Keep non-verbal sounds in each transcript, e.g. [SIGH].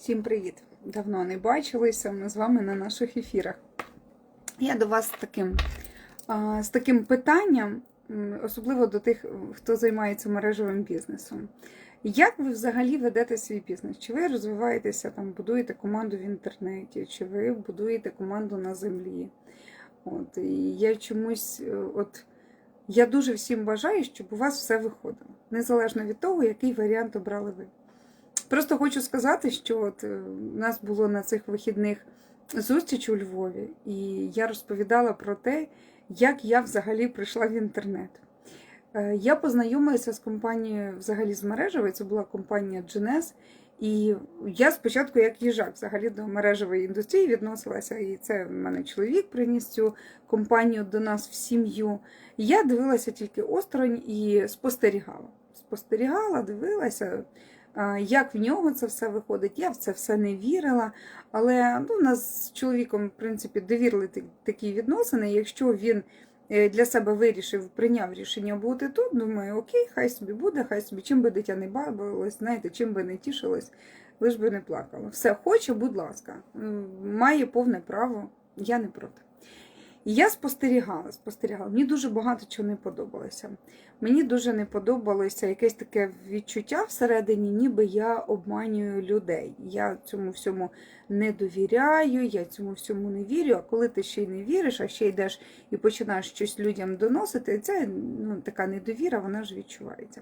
Всім привіт! Давно не бачилися. Ми з вами на наших ефірах. Я до вас з таким, з таким питанням, особливо до тих, хто займається мережевим бізнесом. Як ви взагалі ведете свій бізнес? Чи ви розвиваєтеся, там, будуєте команду в інтернеті, чи ви будуєте команду на землі? От, і я чомусь, е, от, я дуже всім бажаю, щоб у вас все виходило, незалежно від того, який варіант обрали ви. Просто хочу сказати, що от е, у нас було на цих вихідних зустріч у Львові, і я розповідала про те, як я взагалі прийшла в інтернет. Е, Я познайомилася з компанією взагалі з мережевою, це була компанія Genes, і я спочатку, як їжак, взагалі до мережевої індустрії відносилася, і це в мене чоловік приніс цю компанію до нас в сім'ю. Я дивилася тільки осторонь і спостерігала. Спостерігала, дивилася, як в нього це все виходить. Я в це все не вірила. Але ну, у нас з чоловіком, в принципі, довірили такі відносини. Якщо він е, для себе вирішив, прийняв рішення бути тут, думаю, окей, хай собі буде, хай собі, чим би дитя не бавилось, знаєте, чим би не тішилось, лиш би не плакало. Все хоче, будь ласка, має повне право, я не проти. І я спостерігала, спостерігала. Мені дуже багато чого не подобалося. Мені дуже не подобалося якесь таке відчуття всередині, ніби я обманюю людей. Я цьому всьому не довіряю, я цьому всьому не вірю. А коли ти ще й не віриш, а ще йдеш і починаєш щось людям доносити, це ну, така недовіра, вона ж відчувається.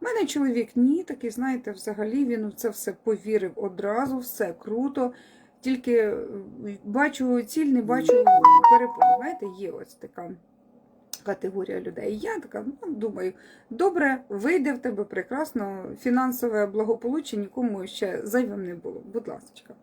У мене чоловік ні, такий, знаєте, взагалі він в це все повірив одразу, все круто. Тільки е, бачу ціль, не бачу перепону. Знаєте, є ось така категорія людей. Я така ну, думаю, добре, вийде в тебе прекрасно, фінансове благополуччя нікому ще зайвим не було. Будь ласка.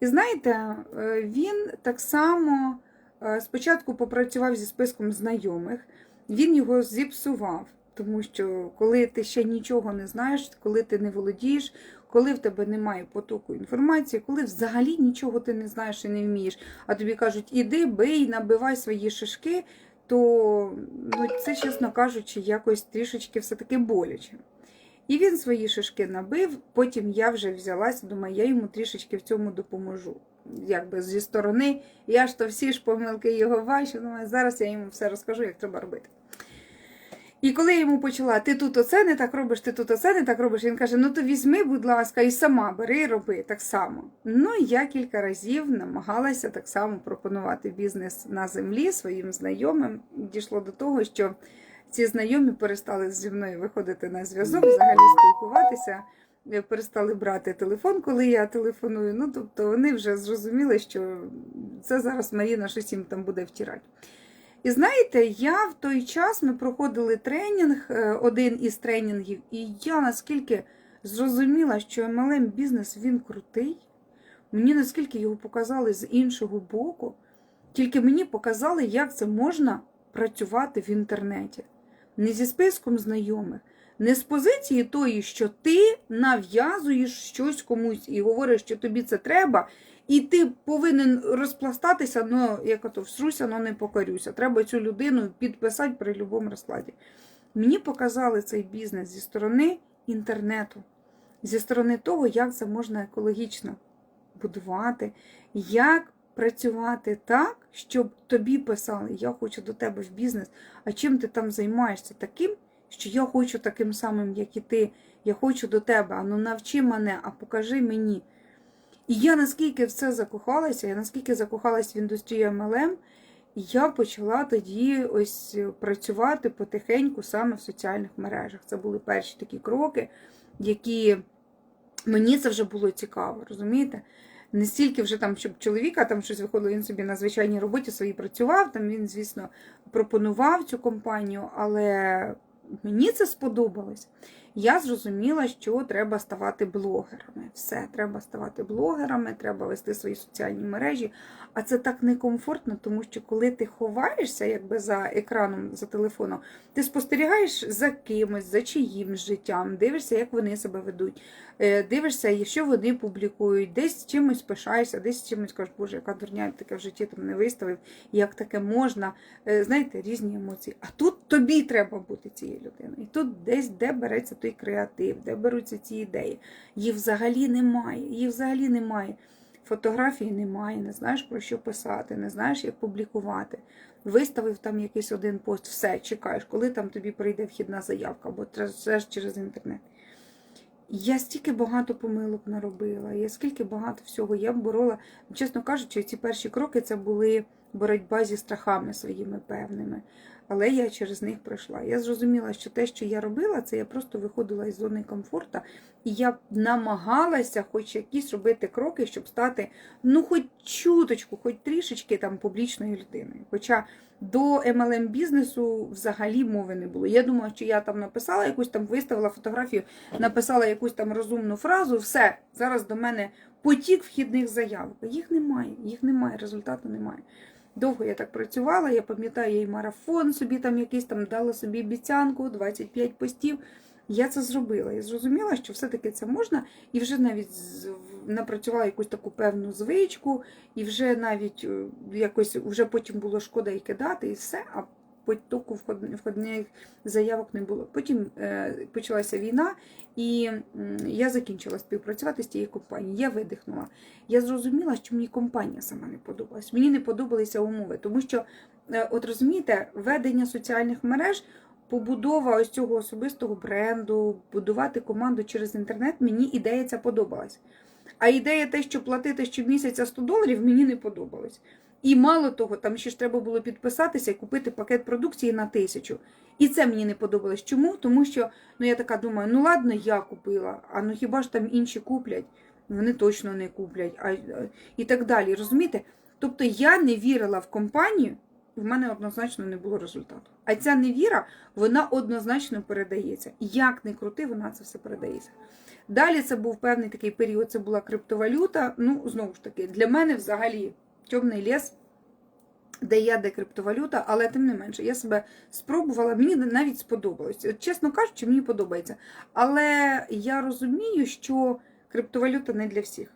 І знаєте, е, він так само е, спочатку попрацював зі списком знайомих, він його зіпсував. Тому що коли ти ще нічого не знаєш, коли ти не володієш, коли в тебе немає потоку інформації, коли взагалі нічого ти не знаєш і не вмієш, а тобі кажуть, іди, бий, набивай свої шишки, то ну, це, чесно кажучи, якось трішечки все-таки боляче. І він свої шишки набив, потім я вже взялася, думаю, я йому трішечки в цьому допоможу. Якби зі сторони, я ж то всі ж помилки його бачу, думаю, зараз я йому все розкажу, як треба робити. І коли я йому почала, ти тут оце не так робиш, ти тут оце не так робиш, він каже: ну то візьми, будь ласка, і сама бери, роби так само. Ну, я кілька разів намагалася так само пропонувати бізнес на землі своїм знайомим. Дійшло до того, що ці знайомі перестали зі мною виходити на зв'язок, взагалі спілкуватися, перестали брати телефон, коли я телефоную. Ну, тобто вони вже зрозуміли, що це зараз Маріна щось їм там буде втирати. І знаєте, я в той час ми проходили тренінг, е, один із тренінгів, і я наскільки зрозуміла, що MLM бізнес він крутий. Мені наскільки його показали з іншого боку, тільки мені показали, як це можна працювати в інтернеті. Не зі списком знайомих, не з позиції тої, що ти нав'язуєш щось комусь і говориш, що тобі це треба, і ти повинен розпластатися, ну, як ото всруся, но не покорюся. Треба цю людину підписати при будь-якому розкладі. Мені показали цей бізнес зі сторони інтернету, зі сторони того, як це можна екологічно будувати, як працювати так, щоб тобі писали, я хочу до тебе в бізнес, а чим ти там займаєшся таким, що я хочу таким самим, як і ти, я хочу до тебе, а ну навчи мене, а покажи мені. І я наскільки в це закохалася, я наскільки закохалась в індустрію MLM, я почала тоді ось працювати потихеньку саме в соціальних мережах. Це були перші такі кроки, які мені це вже було цікаво, розумієте? Не стільки вже там, щоб чоловіка там щось виходило, він собі на звичайній роботі своїй працював, там він, звісно, пропонував цю компанію, але мені це сподобалось. Я зрозуміла, що треба ставати блогерами. Все, треба ставати блогерами, треба вести свої соціальні мережі. А це так некомфортно, тому що коли ти ховаєшся якби за екраном, за телефоном, ти спостерігаєш за кимось, за чиїмсь життям, дивишся, як вони себе ведуть. Е, Дивишся, що вони публікують, десь чимось пишаєшся, десь чимось кажеш, боже, яка дурня, таке в житті там не виставив, як таке можна. Е, Знаєте, різні емоції. А тут тобі треба бути цією людиною. І тут десь де береться той креатив, де беруться ці ідеї. Їх взагалі немає. Їх взагалі немає. Фотографії немає, не знаєш про що писати, не знаєш, як публікувати. Виставив там якийсь один пост, все, чекаєш, коли там тобі прийде вхідна заявка, або це ж через інтернет. Я стільки багато помилок наробила, я скільки багато всього я борола. Чесно кажучи, ці перші кроки це були боротьба зі страхами своїми певними. Але я через них пройшла. Я зрозуміла, що те, що я робила, це я просто виходила із зони комфорту, і я намагалася хоч якісь робити кроки, щоб стати, ну, хоч чуточку, хоч трішечки там публічною людиною. Хоча до MLM бізнесу взагалі мови не було. Я думала, що я там написала якусь там, виставила фотографію, написала якусь там розумну фразу, все, зараз до мене потік вхідних заявок. Їх немає, їх немає, результату немає. Довго я так працювала, я пам'ятаю, я і марафон собі там якийсь там дала собі обіцянку, 25 постів. Я це зробила. Я зрозуміла, що все-таки це можна, і вже навіть напрацювала якусь таку певну звичку, і вже навіть е, якось вже потім було шкода і кидати, і все. А потоку входних заявок не було. Потім е, почалася війна, і я закінчила співпрацювати з тією компанією. Я видихнула. Я зрозуміла, що мені компанія сама не подобалась. Мені не подобалися умови, тому що, е, от розумієте, ведення соціальних мереж. Побудова ось цього особистого бренду, будувати команду через інтернет, мені ідея ця подобалась. А ідея те, що платити щомісяця 100 доларів, мені не подобалось. І мало того, там ще ж треба було підписатися і купити пакет продукції на тисячу. І це мені не подобалось. Чому? Тому що ну я така думаю, ну ладно, я купила, а ну хіба ж там інші куплять? Вони точно не куплять, а і так далі. Розумієте? Тобто я не вірила в компанію, і в мене однозначно не було результату. А ця невіра, вона однозначно передається. Як не крути, вона це все передається. Далі це був певний такий період, це була криптовалюта. Ну, знову ж таки, для мене взагалі темний ліс, де я, де криптовалюта, але тим не менше, я себе спробувала, мені навіть сподобалось. Чесно кажучи, мені подобається. Але я розумію, що криптовалюта не для всіх.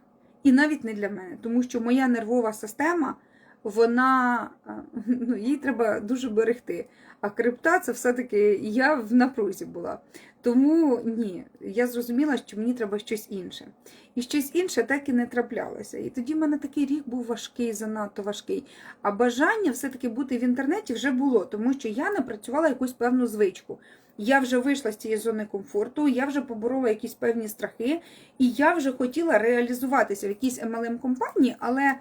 І навіть не для мене, тому що моя нервова система, вона [LAUGHS] ну, їй треба дуже берегти. А крипта це все-таки я в напрузі була. Тому ні, я зрозуміла, що мені треба щось інше. І щось інше так і не траплялося. І тоді в мене такий рік був важкий, занадто важкий. А бажання все-таки бути в інтернеті вже було, тому що я напрацювала якусь певну звичку. Я вже вийшла з цієї зони комфорту, я вже поборола якісь певні страхи, і я вже хотіла реалізуватися в якійсь MLM компанії, але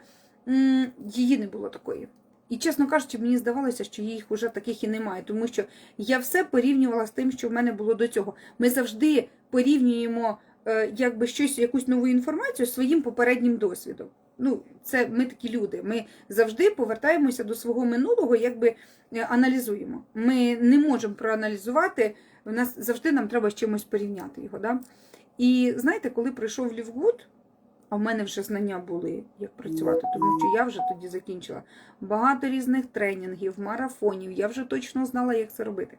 її не було такої. І, чесно кажучи, мені здавалося, що їх вже таких і немає, тому що я все порівнювала з тим, що в мене було до цього. Ми завжди порівнюємо е, якби щось, якусь нову інформацію зі своїм попереднім досвідом. Ну, це ми такі люди. Ми завжди повертаємося до свого минулого, якби е, аналізуємо. Ми не можемо проаналізувати. У нас завжди нам треба з чимось порівняти його. Да? І знаєте, коли прийшов Лівгуд, а в мене вже знання були, як працювати, тому що я вже тоді закінчила багато різних тренінгів, марафонів. Я вже точно знала, як це робити.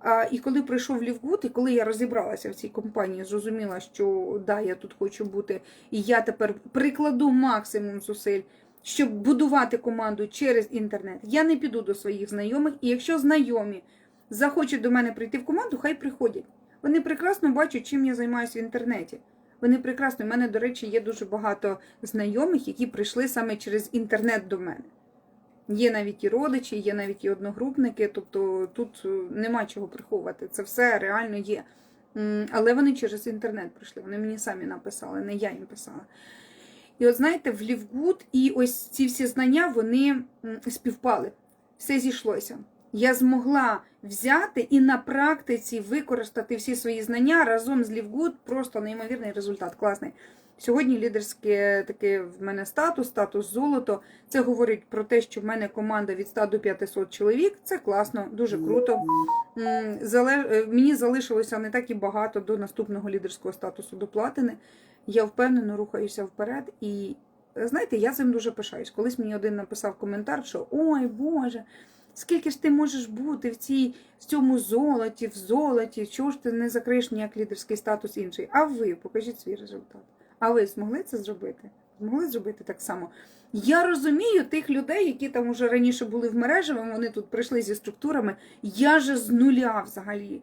А, і коли прийшов Лівгуд, і коли я розібралася в цій компанії, зрозуміла, що да, я тут хочу бути, і я тепер прикладу максимум зусиль, щоб будувати команду через інтернет. Я не піду до своїх знайомих, і якщо знайомі захочуть до мене прийти в команду, хай приходять. Вони прекрасно бачать, чим я займаюся в інтернеті. Вони прекрасно. У мене, до речі, є дуже багато знайомих, які прийшли саме через інтернет до мене. Є навіть і родичі, є навіть і одногрупники, тобто тут е, нема чого приховувати. Це все реально є. Але вони через інтернет прийшли. Вони мені самі написали, не я їм писала. І от знаєте, в Лівгуд і ось ці всі знання вони співпали. Все зійшлося. Я змогла взяти і на практиці використати всі свої знання разом з Лівгуд. Просто неймовірний результат. Класний. Сьогодні лідерське таке в мене статус, статус золото. Це говорить про те, що в мене команда від 100 до 500 чоловік. Це класно, дуже круто. Е, Мені залишилося не так і багато до наступного лідерського статусу до платини. Я впевнено рухаюся вперед. І знаєте, я цим дуже пишаюсь. Колись мені один написав коментар, що ой Боже, Скільки ж ти можеш бути в цій в цьому золоті, в золоті? Чого ж ти не закриєш ніяк лідерський статус інший? А ви покажіть свій результат. А ви змогли це зробити? Змогли зробити так само? Я розумію тих людей, які там уже раніше були в мережевому, вони тут прийшли зі структурами. Я же з нуля взагалі,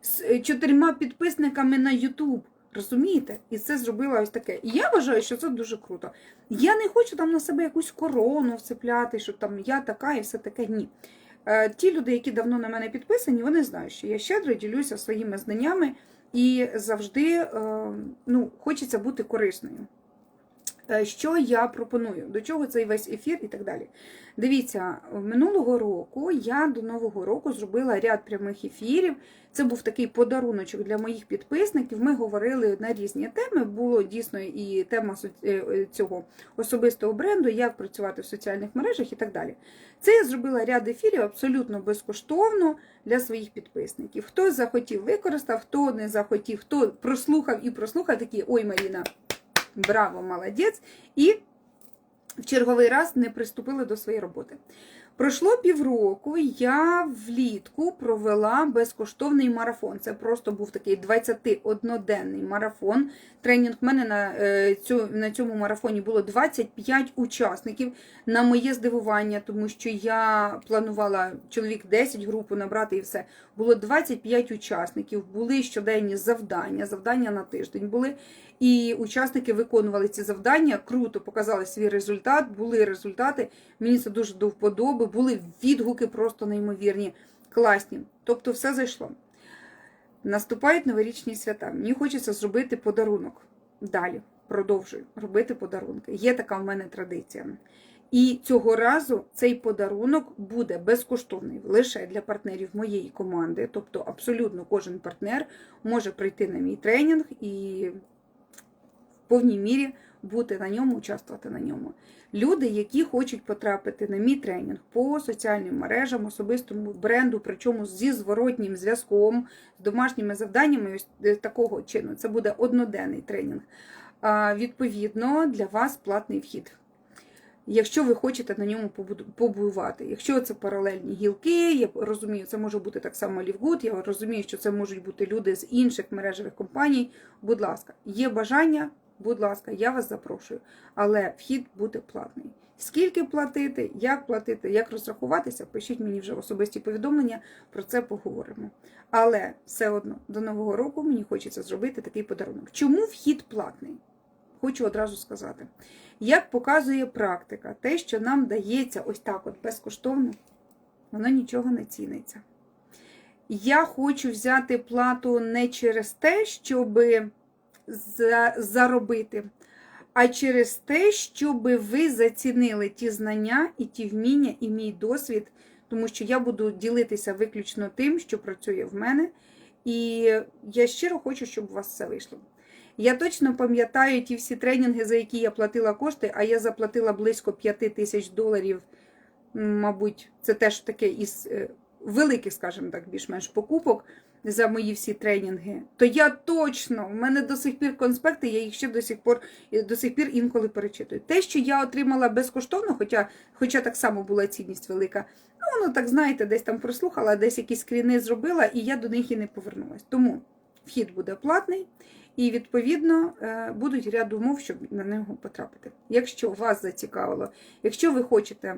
з е, чотирма підписниками на YouTube. Розумієте? І це зробила ось таке. І я вважаю, що це дуже круто. Я не хочу там на себе якусь корону вцепляти, що там я така і все таке. Ні. Е, Ті люди, які давно на мене підписані, вони знають, що я щедро ділюся своїми знаннями і завжди е, ну, хочеться бути корисною. Е, Що я пропоную? До чого цей весь ефір і так далі. Дивіться, минулого року я до Нового року зробила ряд прямих ефірів. Це був такий подаруночок для моїх підписників. Ми говорили на різні теми. Було дійсно і тема е, е, цього особистого бренду, як працювати в соціальних мережах і так далі. Це я зробила ряд ефірів абсолютно безкоштовно для своїх підписників. Хто захотів, використав, хто не захотів, хто прослухав і прослухав, такі ой, Маріна, браво, молодець. І в черговий раз не приступили до своєї роботи. Пройшло півроку, я влітку провела безкоштовний марафон. Це просто був такий 21-денний марафон. Тренінг в мене на, е, цьому марафоні було 25 учасників. На моє здивування, тому що я планувала чоловік 10 групу набрати і все. Було 25 учасників, були щоденні завдання, завдання на тиждень були. І учасники виконували ці завдання, круто показали свій результат, були результати. Мені це дуже до вподоби, були відгуки просто неймовірні, класні. Тобто все зайшло. Наступають новорічні свята. Мені хочеться зробити подарунок. Далі продовжую робити подарунки. Є така в мене традиція. І цього разу цей подарунок буде безкоштовний лише для партнерів моєї команди. Тобто, абсолютно кожен партнер може прийти на мій тренінг і повній мірі бути на ньому, участвувати на ньому. Люди, які хочуть потрапити на мій тренінг по соціальним мережам, особистому бренду, причому зі зворотнім зв'язком, з домашніми завданнями, ось е, такого чину. Це буде одноденний тренінг. Відповідно, для вас платний вхід. Якщо ви хочете на ньому побувати. Якщо це паралельні гілки, я розумію, це може бути так само Лівгуд, я розумію, що це можуть бути люди з інших мережевих компаній. Будь ласка, є бажання, будь ласка, я вас запрошую. Але вхід буде платний. Скільки платити, як платити, як розрахуватися, пишіть мені вже особисті повідомлення, про це поговоримо. Але все одно до Нового року мені хочеться зробити такий подарунок. Чому вхід платний? Хочу одразу сказати. Як показує практика, те, що нам дається ось так от безкоштовно, воно нічого не ціниться. Я хочу взяти плату не через те, щоб за- заробити, а через те, щоб ви зацінили ті знання і ті вміння, і мій досвід, тому що я буду ділитися виключно тим, що працює в мене. І я щиро хочу, щоб у вас все вийшло. Я точно пам'ятаю ті всі тренінги, за які я платила кошти, а я заплатила близько 5 тисяч доларів. Мабуть, це теж таке із е, великих, скажімо так, більш-менш покупок за мої всі тренінги. То я точно, в мене до сих пір конспекти, я їх ще до сих пор до сих пір інколи перечитую. Те, що я отримала безкоштовно, хоча, хоча так само була цінність велика, ну воно так знаєте, десь там прослухала, десь якісь скріни зробила, і я до них і не повернулась. Тому вхід буде платний. І відповідно е, будуть ряд умов, щоб на нього потрапити. Якщо вас зацікавило, якщо ви хочете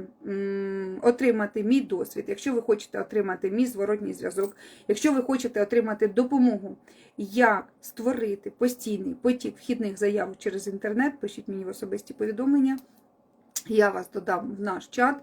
отримати мій досвід, якщо ви хочете отримати мій зворотній зв'язок, якщо ви хочете отримати допомогу, як створити постійний потік вхідних заяв через інтернет, пишіть мені в особисті повідомлення. Я вас додам в наш чат.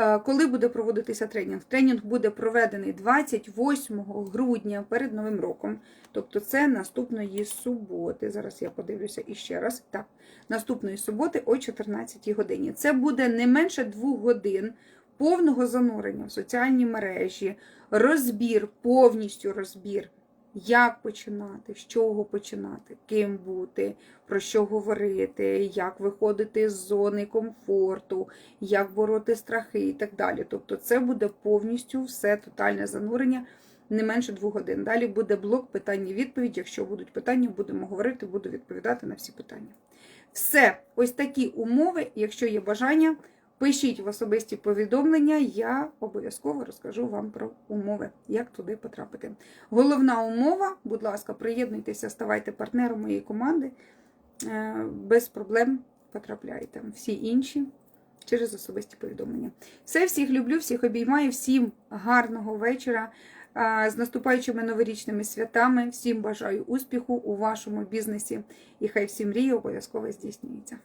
Е, Коли буде проводитися тренінг? Тренінг буде проведений 28 грудня перед Новим роком. Тобто це наступної суботи. Зараз я подивлюся іще раз. Так, наступної суботи о 14 годині. Це буде не менше двох годин повного занурення в соціальні мережі, розбір, повністю розбір. Як починати, з чого починати, ким бути, про що говорити, як виходити з зони комфорту, як бороти страхи і так далі. Тобто, це буде повністю все тотальне занурення не менше двох годин. Далі буде блок питання-відповідь. Якщо будуть питання, будемо говорити, буду відповідати на всі питання. Все, ось такі умови. Якщо є бажання, Пишіть в особисті повідомлення, я обов'язково розкажу вам про умови, як туди потрапити. Головна умова, будь ласка, приєднуйтеся, ставайте партнером моєї команди. Е, Без проблем потрапляєте. Всі інші через особисті повідомлення. Все, всіх люблю, всіх обіймаю, всім гарного вечора. З наступаючими новорічними святами. Всім бажаю успіху у вашому бізнесі. І хай всі мрії обов'язково здійснюються.